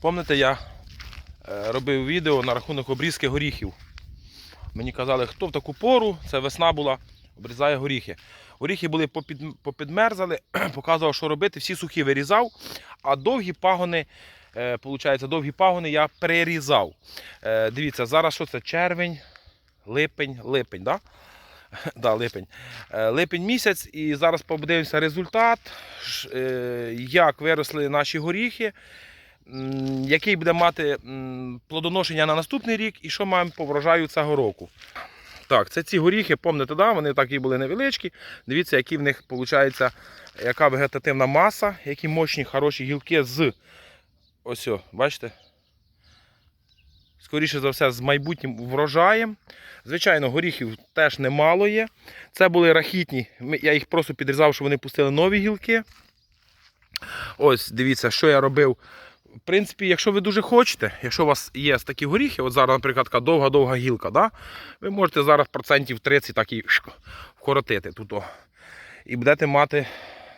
Пам'ятаєте, я е, робив відео на рахунок обрізки горіхів. Мені казали, хто в таку пору, це весна була, обрізає горіхи. Горіхи були попідмерзали, показував, що робити, всі сухі вирізав, а довгі пагони, е, получається, довгі пагони я перерізав. Е, дивіться, зараз що це? Червень, липень, липень, да? да, липень. Липень місяць, і зараз подивимося результат, як виросли наші горіхи, який буде мати плодоношення на наступний рік і що маємо по врожаю цього року. Так, це ці горіхи, пам'ятаєте, да, вони такі були невеличкі. Дивіться, які в них виходить, яка вегетативна маса, які мощні, хороші гілки з ось, бачите? Скоріше за все, з майбутнім врожаєм. Звичайно, горіхів теж немало є. Це були рахітні. Я їх просто підрізав, щоб вони пустили нові гілки. Ось, дивіться, що я робив. В принципі, якщо ви дуже хочете, якщо у вас є такі горіхи, от зараз, наприклад, така довга-довга гілка, да? ви можете зараз процентів 30 так і вкоротити тут. І будете мати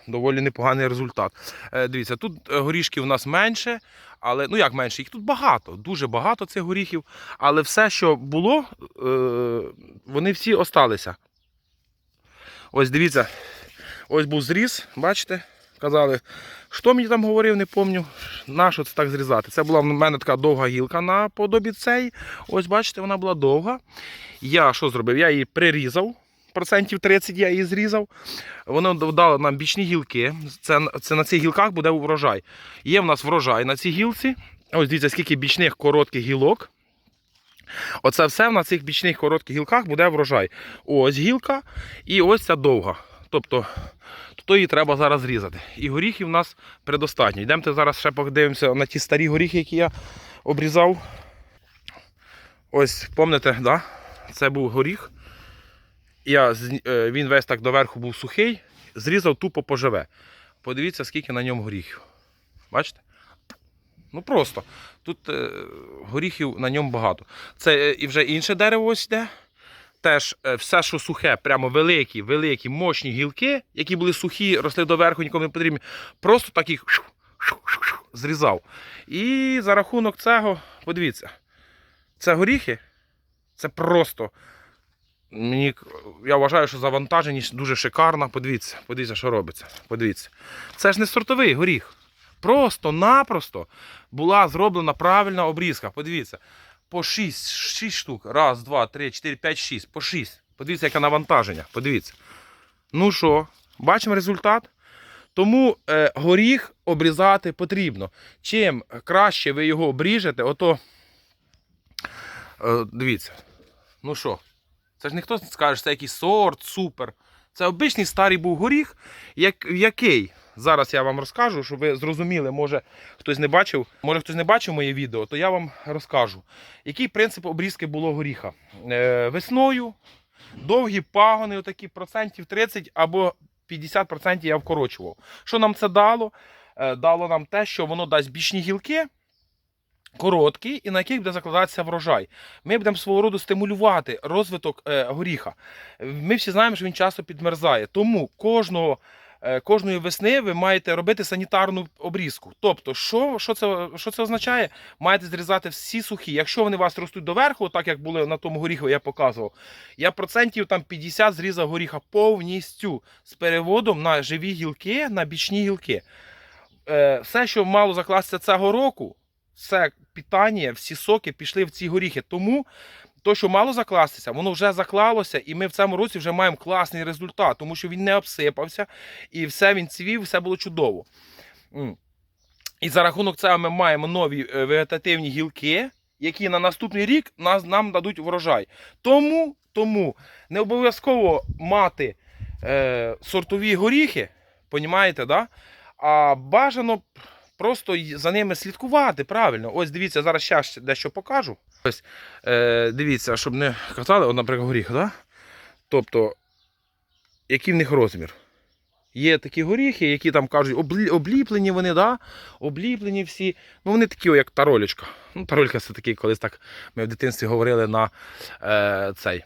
доволі непоганий результат. Е, дивіться, тут е, горішків у нас менше, але ну як менше, їх тут багато, дуже багато цих горіхів. Але все, що було, е, вони всі осталися. Ось дивіться, ось був зріз, бачите? Казали, що мені там говорив, не пам'ятаю, на що це так зрізати. Це була в мене така довга гілка на подобі цей. Ось бачите, вона була довга. Я що зробив? Я її прирізав, процентів 30 я її зрізав. Воно дало нам бічні гілки. Це, це на цих гілках буде врожай. Є в нас врожай на цій гілці. Ось дивіться, скільки бічних коротких гілок. Оце все на цих бічних коротких гілках буде врожай. Ось гілка і ось ця довга. Тобто, то її треба зараз зрізати. І горіхів у нас предостатньо. Йдемте зараз ще подивимося на ті старі горіхи, які я обрізав. Ось, пам'ятаєте, да? це був горіх. Я, е, він весь так доверху був сухий, зрізав тупо поживе. Подивіться, скільки на ньому горіхів. Бачите? Ну просто. Тут е, горіхів на ньому багато. Це е, і вже інше дерево ось йде. Теж е, все, що сухе, прямо великі, великі, мощні гілки, які були сухі, росли доверху, нікому не потрібні. Просто так їх зрізав. І за рахунок цього, подивіться, це горіхи, це просто. Мені, я вважаю, що завантаженість дуже шикарна. Подивіться, подивіться, що робиться. Подивіться. Це ж не сортовий горіх. Просто-напросто була зроблена правильна обрізка. Подивіться. По 6, 6 штук. Раз, два, три, чотири, п'ять, шість. По 6. Подивіться, яке навантаження. Подивіться. Ну що, бачимо результат? Тому е, горіх обрізати потрібно. Чим краще ви його обріжете, ото. Е, дивіться. Ну що, це ж ніхто не скаже, це якийсь сорт, супер. Це обичний старий був горіх, як, який. Зараз я вам розкажу, щоб ви зрозуміли, може хтось не бачив, може хтось не бачив моє відео, то я вам розкажу. Який принцип обрізки було горіха? Е, весною довгі пагони, отакі процентів 30 або 50% я вкорочував. Що нам це дало? Е, дало нам те, що воно дасть бічні гілки, короткі, і на яких буде закладатися врожай. Ми будемо свого роду стимулювати розвиток е, горіха. Ми всі знаємо, що він часто підмерзає. Тому кожного. Е, Кожної весни ви маєте робити санітарну обрізку. Тобто, що, що, це, що це означає? Маєте зрізати всі сухі. Якщо вони у вас ростуть доверху, так як були на тому горіху, я показував, я процентів там 50 зрізав горіха повністю з переводом на живі гілки, на бічні гілки. Е, все, що мало закластися цього року, все питання, всі соки пішли в ці горіхи. Тому то, що мало закластися, воно вже заклалося, і ми в цьому році вже маємо класний результат, тому що він не обсипався, і все він цвів, все було чудово. І за рахунок цього ми маємо нові е, вегетативні гілки, які на наступний рік нам дадуть врожай. Тому, тому не обов'язково мати е, сортові горіхи, понімаєте, да? а бажано просто за ними слідкувати правильно. Ось дивіться, зараз ще дещо покажу. Ось, е, дивіться, щоб не казали, от, наприклад, горіх, да? тобто, який в них розмір. Є такі горіхи, які там кажуть, облі- обліплені вони, да? обліплені всі. Ну, вони такі, як таролечка. Ну, таролька це такий, колись так ми в дитинстві говорили на е, цей.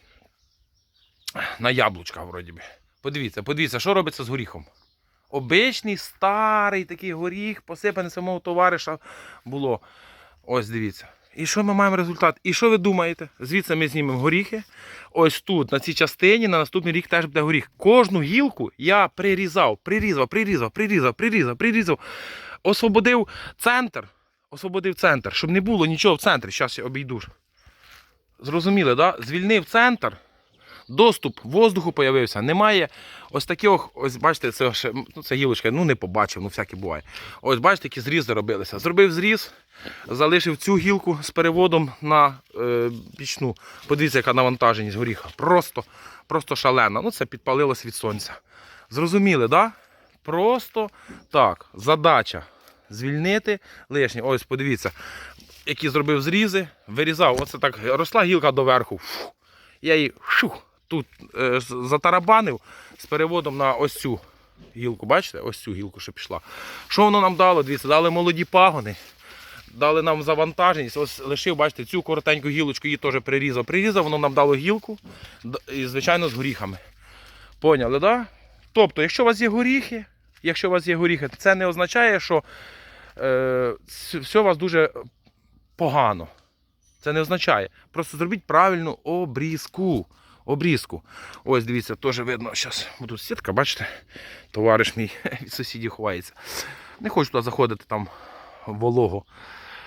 На яблучка, вроді би. Подивіться, подивіться, що робиться з горіхом. Обичний старий такий горіх, посипаний самого товариша було. Ось дивіться. І що ми маємо результат? І що ви думаєте? Звідси ми знімемо горіхи. Ось тут, на цій частині, на наступний рік теж буде горіх. Кожну гілку я прирізав, прирізав, прирізав, прирізав, прирізав, прирізав. Освободив центр. Освободив центр, щоб не було нічого в центрі. Зараз я обійду. Зрозуміли, да? Звільнив центр. Доступ воздуху появився. Немає ось таких, ось бачите, це ще, ну, це гілочка, ну не побачив, ну всяке буває. Ось бачите, які зрізи робилися. Зробив зріз, залишив цю гілку з переводом на е, бічну. Подивіться, яка навантаженість горіха. Просто, просто шалена. Ну це підпалилось від сонця. Зрозуміли, да? Просто так. Задача звільнити лишнє. Ось подивіться, які зробив зрізи, вирізав. Оце так росла гілка доверху. Фу. Я її шух, тут е, затарабанив з переводом на ось цю гілку. Бачите? Ось цю гілку, що пішла. Що воно нам дало? Дивіться, дали молоді пагони, дали нам завантаженість. Ось лишив, бачите, цю коротеньку гілочку її теж прирізав. Прирізав, воно нам дало гілку, і, звичайно, з горіхами. Поняли? Да? Тобто, якщо у вас є горіхи, якщо у вас є горіхи, це не означає, що е, все у вас дуже погано. Це не означає. Просто зробіть правильну обрізку. Обрізку. Ось дивіться, теж видно. Зараз тут сітка, бачите? Товариш мій від сусідів ховається. Не хочу туди заходити там волого.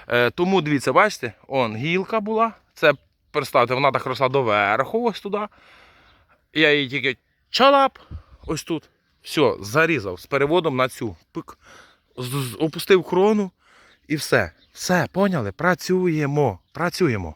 Е, тому дивіться, бачите, он гілка була. Це представте, вона так росла доверху, ось туди. Я її тільки чалап, ось тут. Все, зарізав з переводом на цю. Пик. Опустив крону і все. Все, поняли? Працюємо. Працюємо.